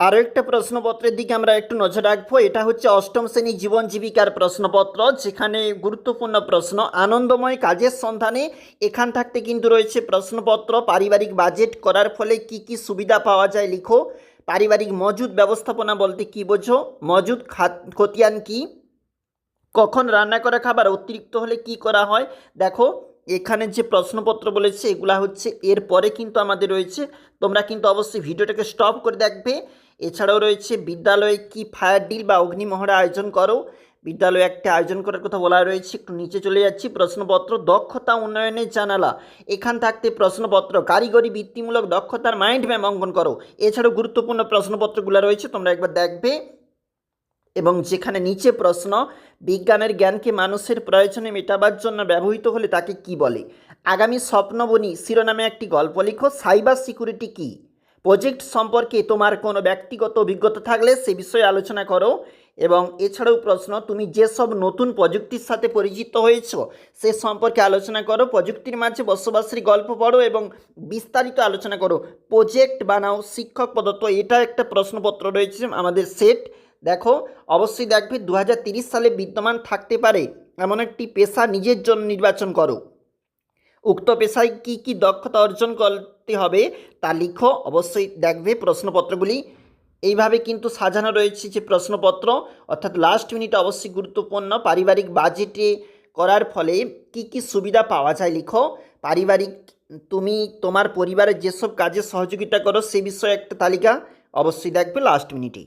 আরও একটা প্রশ্নপত্রের দিকে আমরা একটু নজর রাখব। এটা হচ্ছে অষ্টম শ্রেণি জীবন জীবিকার প্রশ্নপত্র, যেখানে গুরুত্বপূর্ণ প্রশ্ন, আনন্দময় কাজের সন্ধানে এখান থাকতে কিন্তু রয়েছে প্রশ্নপত্র, পারিবারিক বাজেট করার ফলে কি কি সুবিধা পাওয়া যায় লিখো। পারিবারিক মজুদ ব্যবস্থাপনা বলতে কি বোঝো? মজুদ খাত- খতিয়ান কি? কখন রান্না করা খাবার অতিরিক্ত হলে কি করা হয়? দেখো, এখানে যে প্রশ্নপত্র বলেছে, এগুলা হচ্ছে এরপরে কিন্তু আমাদের রয়েছে। তোমরা কিন্তু অবশ্যই ভিডিওটাকে স্টপ করে দেখবে। এছাড়াও রয়েছে বিদ্যালয়ে কি ফায়ার ডিল বা অগ্নিমহড়া আয়োজন করো? বিদ্যালয়ে একটা আয়োজন করার কথা বলা রয়েছে। একটু নিচে চলে যাচ্ছি। প্রশ্নপত্র দক্ষতা উন্নয়নের জানালা। এখান থাকতে প্রশ্নপত্র, কারিগরি বৃত্তিমূলক দক্ষতার মাইন্ড ম্যাপ অঙ্কন করো। এছাড়াও গুরুত্বপূর্ণ প্রশ্নপত্রগুলো রয়েছে, তোমরা একবার দেখবে। এবং যেখানে নিচে প্রশ্ন, বিজ্ঞানের জ্ঞানকে মানুষের প্রয়োজনে মেটাবার জন্য ব্যবহৃত হলে তাকে কি বলে? আগামী স্বপ্নবনী শিরোনামে একটি গল্প লিখো। সাইবার সিকিউরিটি কী? প্রজেক্ট সম্পর্কে তোমার কোনো ব্যক্তিগত অভিজ্ঞতা থাকলে সে বিষয়ে আলোচনা করো। এবং এছাড়াও প্রশ্ন, তুমি যেসব নতুন প্রযুক্তির সাথে পরিচিত হয়েছ, সে সম্পর্কে আলোচনা করো। প্রযুক্তির মাঝে বসবাসের গল্প পড়ো এবং বিস্তারিত আলোচনা করো। প্রজেক্ট বানাও, শিক্ষক প্রদত্ত, এটা একটা প্রশ্নপত্র রয়েছে আমাদের সেট। দেখো, অবশ্যই দেখবে দু সালে বিদ্যমান থাকতে পারে এমন একটি পেশা নিজের জন্য নির্বাচন করো। উক্ত পেশায় কি কি দক্ষতা অর্জন করতে হবে তা লিখো। অবশ্যই দেখবে প্রশ্নপত্রগুলি। এইভাবে কিন্তু সাজানো রয়েছে যে প্রশ্নপত্র। অর্থাৎ লাস্ট মিনিট অবশ্যই গুরুত্বপূর্ণ। পারিবারিক বাজেটে করার ফলে কি কি সুবিধা পাওয়া যায় লিখো। পারিবারিক তুমি, তোমার পরিবারের যেসব কাজে সহযোগিতা করো সে বিষয়ে একটা তালিকা অবশ্যই দেখবে লাস্ট মিনিটে